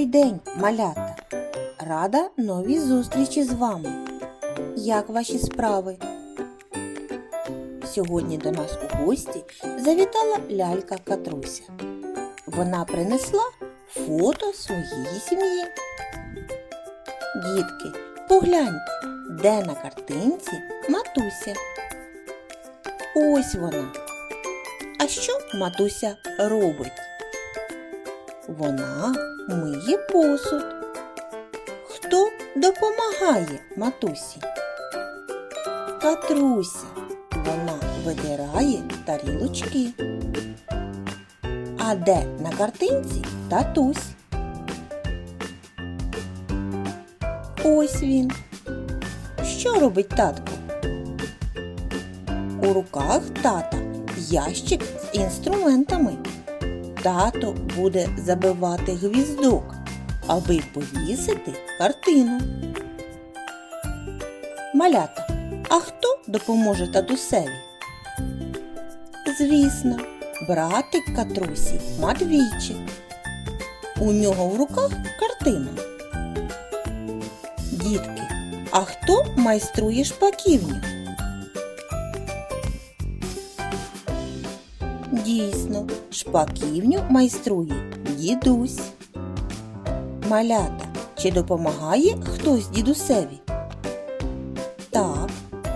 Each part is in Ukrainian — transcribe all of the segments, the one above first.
Добрий день, малята! Рада новій зустрічі з вами. Як ваші справи? Сьогодні до нас у гості завітала лялька Катруся. Вона принесла фото своєї сім'ї. Дітки, погляньте, де на картинці матуся. Ось вона. А що матуся робить? Вона миє посуд. Хто допомагає матусі? Катруся. Вона видирає тарілочки. А де на картинці татусь? Ось він. Що робить татко? У руках тата ящик з інструментами. Тато буде забивати гвіздок, аби повісити картину. Малята, а хто допоможе татусеві? Звісно, братик Катрусі Матвійчик. У нього в руках картина. Дітки, а хто майструє шпаківню? Дійсно, шпаківню майструє дідусь. Малята, чи допомагає хтось дідусеві? Так,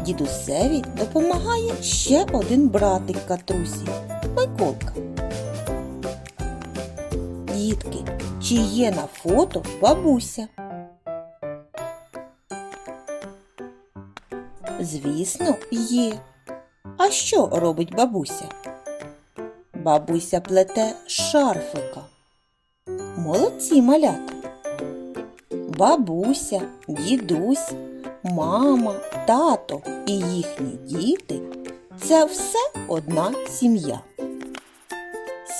дідусеві допомагає ще один братик Катрусі Миколка. Дітки, чи є на фото бабуся? Звісно, є. А що робить бабуся? Бабуся плете шарфика. Молодці малята. Бабуся, дідусь, мама, тато і їхні діти це все одна сім'я.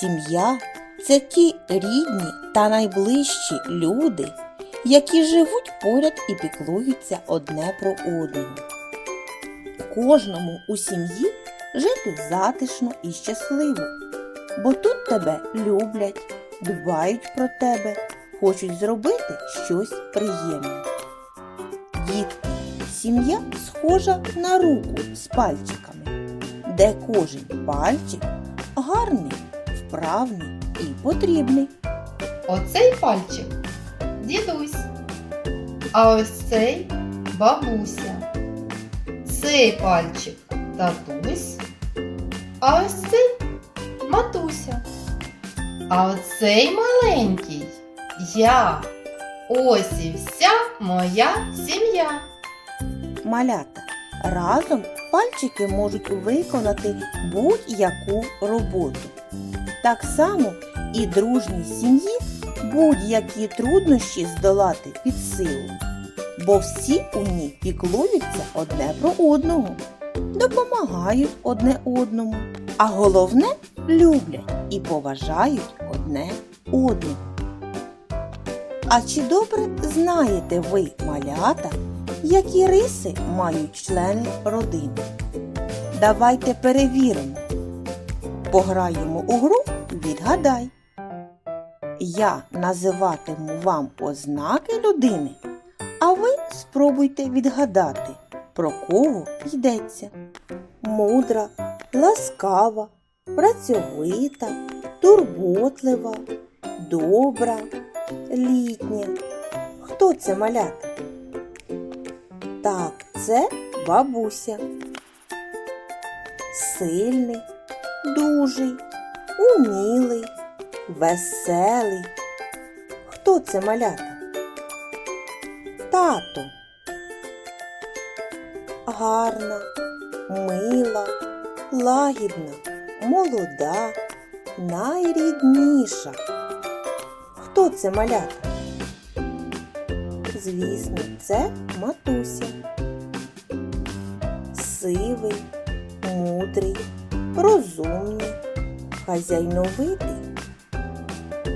Сім'я це ті рідні та найближчі люди, які живуть поряд і піклуються одне про одного. Кожному у сім'ї жити затишно і щасливо, бо тут тебе люблять, дбають про тебе, хочуть зробити щось приємне. Дітки, сім'я схожа на руку з пальчиками, де кожен пальчик гарний, вправний і потрібний. Оцей пальчик дідусь, а ось цей бабуся. Цей пальчик татусь, а ось цей матуся. А оцей маленький я. Ось і вся моя сім'я. Малята. Разом пальчики можуть виконати будь-яку роботу. Так само і дружній сім'ї будь-які труднощі здолати під силу, бо всі у ній піклуються одне про одного, допомагають одне одному, а головне люблять і поважають одне одного. А чи добре знаєте ви, малята, які риси мають члени родини? Давайте перевіримо. Пограємо у гру Відгадай. Я називатиму вам ознаки людини, а ви спробуйте відгадати, про кого йдеться. Мудра, ласкава, працьовита, турботлива, добра, літня. Хто це малята? Так, це бабуся. Сильний, дужий, умілий, веселий. Хто це малята? Тато. Гарна, мила, лагідна, молода, найрідніша. Хто це малята? Звісно, це матуся. Сивий, мудрий, розумний, хазяйновитий.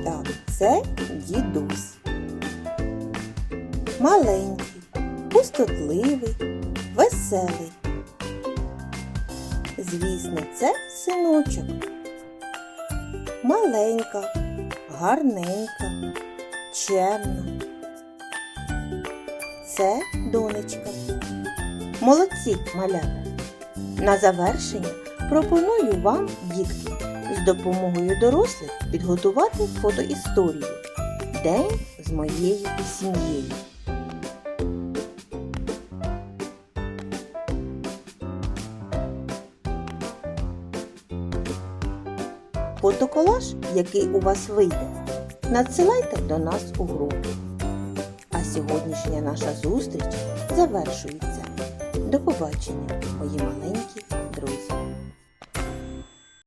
Так, це дідусь. Маленький, пустотливий, веселий. Звісно, це синочок. Маленька, гарненька, чемна. Це донечка. Молодці, малята! На завершення пропоную вам, дітки, з допомогою дорослих підготувати фотоісторію День з моєю сім'єю. Фотоколаж, який у вас вийде, надсилайте до нас у групу. А сьогоднішня наша зустріч завершується. До побачення, мої маленькі друзі!